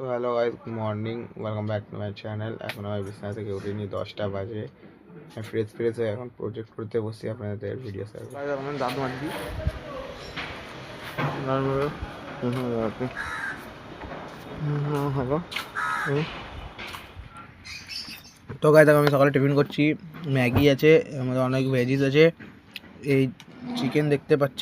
তো hello guys good morning welcome back to my channel এখন আমি বিছানা থেকে উঠিনি দশটা বাজে। ফ্রেশ ফ্রেশ হয়ে এখন প্রজেক্ট করতে বসছি আপনাদের ভিডিও স্যার দাদু মারবি তো গাই দেখো আমি সকালে টিফিন করছি। ম্যাগি আছে আমাদের অনেক ভেজিস আছে। এই চিকেন দেখতে পাচ্ছ।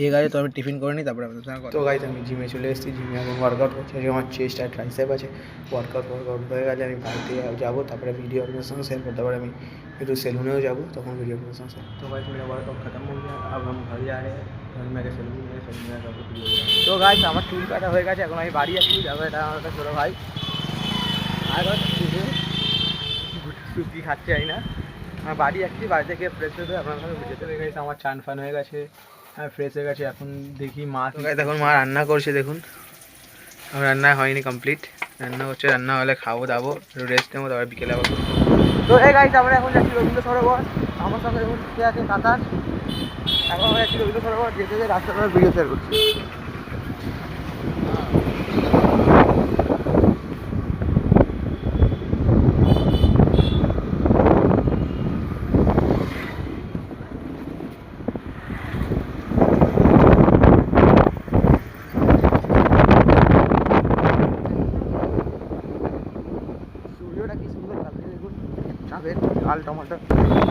এগ আছে তো আমি টিফিন করে নিই তারপরে আপনাদের সঙ্গে কথা- তো গাইজ আমি জিমে চলে এসেছি জিমে এখন ওয়ার্কআউট করছি আজকে আমার চেস্ট আর ট্রাইসেপ আছে ওয়ার্কআউট ওয়ার্কআউট হয়ে গেলে আমি বাড়িতে যাবো তারপরে ভিডিও আপনাদের সঙ্গে শেয়ার করতে পারে আমি একটু সেলুনেও যাবো তখন ভিডিও আপনাদের সঙ্গে শেয়ার তো गाइस मेरा वर्कआउट खत्म हो गया अब हम घर जा रहे हैं घर में সেলুন में সেলুন में যাবো তো গাইস আমার চুল কাটা হয়ে গেছে এখন আমি বাড়ি যাচ্ছি তারপরে এটা আমার একটা ছোটো ভাই আর সুপি খাচ্ছে যাই না আমি বাড়ি যাচ্ছি বাড়ি থেকে ফ্রেশ হয়ে আপনার সঙ্গে যেতে হয়ে গেছে আমার চান ফান হয়ে গেছে হ্যাঁ ফ্রেশ হয়ে গেছে এখন দেখি মা দেখুন মা রান্না করছে দেখুন। আমার রান্না হয়নি কমপ্লিট রান্না করছে রান্না হলে খাব দাবো রেস্ট নেব তারপরে বিকেলে আবার তো এই গাইস আমরা এখন যাচ্ছি রবীন্দ্র সরোবর আমার সঙ্গে এখন আছে কাতার এখন আমরা যাচ্ছি রবীন্দ্র সরোবর যেতে যেতে রাস্তাটা ভিডিও শেয়ার করছি সূর্যটা কি সুন্দর লাগছে দেখুন চাঁদের লাল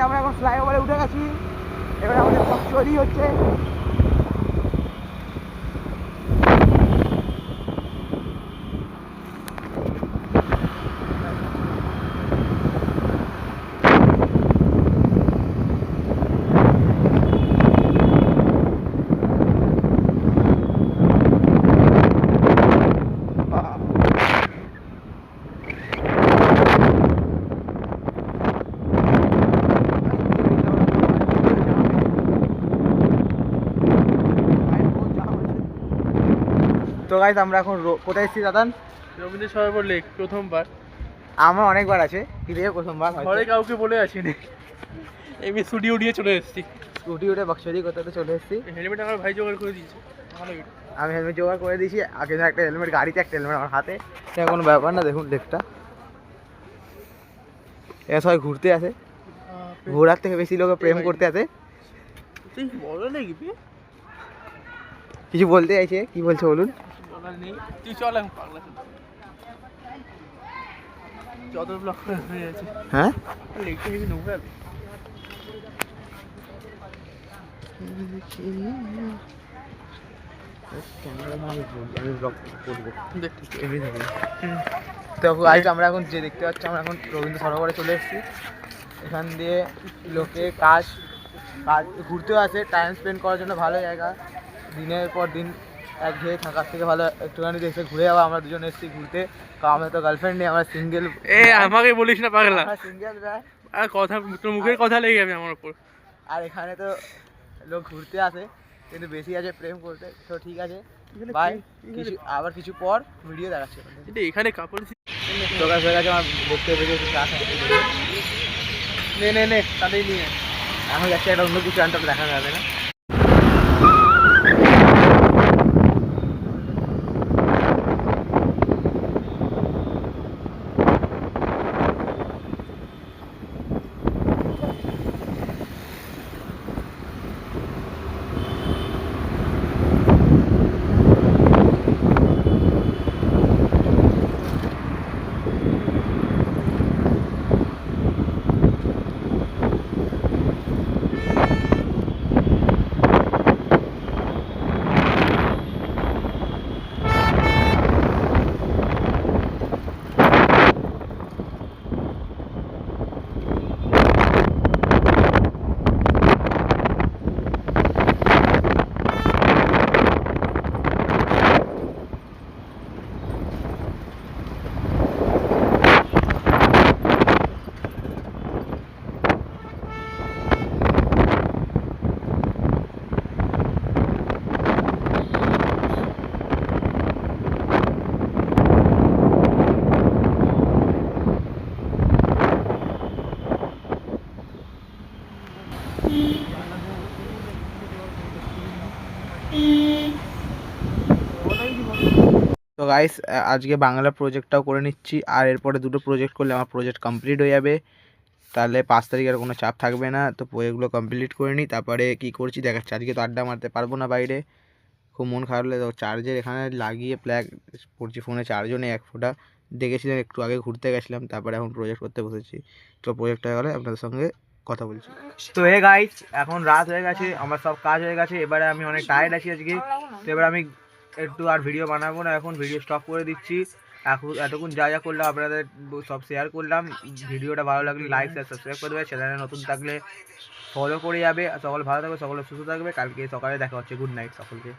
আমরা এখন ফ্লাইওভারে উঠে গেছি। এবার আমাদের সব চুরি হচ্ছে। গাইজ আমরা এখন কোথায় এসেছি দাদান? রবীন্দ্র সরোবর লেক প্রথমবার। আমার অনেকবার আছে। ঈদে প্রথমবার ঘরে কাউকে বলে আসিনি এমনি স্টুডিও দিয়ে চলে এসেছি। স্কুটি উঠে বক্সরি করতে চলে এসেছি। হেলমেট আমার ভাই জোগাড় করে দিয়েছে। ভালো আমি হেলমেট জোগাড় করে দিয়েছি। আগে একটা হেলমেট গাড়িতে একটা হেলমেট আমার হাতে। এটা কোনো ব্যাপার না দেখুন লেকটা এরা সবাই ঘুরতে আসে। ঘোরার থেকে বেশি লোকে প্রেম করতে আসে। কিছু বলতে চাইছে? কি বলছে বলুন। বলার নেই। তুই চল এখন পাগলা যত ব্লক হয়ে যাচ্ছে। হ্যাঁ? হেবি নোংরা তো গাইজ আমরা এখন যে দেখতে পাচ্ছি আমরা এখন রবীন্দ্র সরোবরে চলে এসেছি। এখান দিয়ে লোকে কাজ কাজ ঘুরতেও আসে। টাইম স্পেন্ড করার জন্য ভালো জায়গা। দিনের পর দিন এক ঘেয়ে থাকার থেকে ভালো একটুখানি এসে ঘুরে যাওয়া আমরা দুজন এসেছি ঘুরতে। কারণ আমরা তো গার্লফ্রেন্ড নেই আমরা সিঙ্গেল এ আমাকে বলিস না পাগলা। আমরা সিঙ্গেল আর কথা তোর মুখের কথা লেগে যাবে আমার উপর। আর এখানে তো লোক ঘুরতে আসে কিন্তু বেশি আছে প্রেম করতে। তো ঠিক আছে বাই কিছু আবার কিছু পর ভিডিও দেখাচ্ছি এখানে কাপড় দোকান হয়ে গেছে আমার দেখতে খাই। নে নে নে তাদের নিয়ে এখন যাচ্ছে একটা অন্য কিছু আনতে দেখা যাবে না। তো গাইস আজকে বাংলা প্রজেক্টটাও করে নিচ্ছি। আর এরপরে দুটো প্রজেক্ট করলে আমার প্রজেক্ট কমপ্লিট হয়ে যাবে। তাহলে পাঁচ তারিখে আর কোনো চাপ থাকবে না। তো প্রজেক্টগুলো কমপ্লিট করে নিই। তারপরে কী করছি দেখাচ্ছি। আজকে তো আড্ডা মারতে পারব না বাইরে। খুব মন খারাপ লাগে। চার্জের এখানে লাগিয়ে প্ল্যাগ পড়ছি ফোনে চার্জও নেই এক ফোঁটা। দেখেছিলাম একটু আগে ঘুরতে গেছিলাম। তারপরে এখন প্রজেক্ট করতে বসেছি। তো প্রজেক্ট হয়ে গেলে আপনাদের সঙ্গে কথা বলছি। তো হে গাইস এখন রাত হয়ে গেছে। আমার সব কাজ হয়ে গেছে। এবারে আমি অনেক টায়ার্ড আছি আজকে। তো এবার আমি একটু আর ভিডিও বানাবো না, এখন ভিডিও স্টপ করে দিচ্ছি। এখন এতক্ষণ যা যা করলাম, আপনাদের সব শেয়ার করলাম। ভিডিওটা ভালো লাগলে লাইক শেয়ার সাবস্ক্রাইব করে দেবে। চ্যানেলে নতুন থাকলে ফলো করে যাবে। আর সকলে ভালো থাকবে, সকলে সুস্থ থাকবে। কালকে সকালে দেখা হচ্ছে। গুড নাইট সকলকে।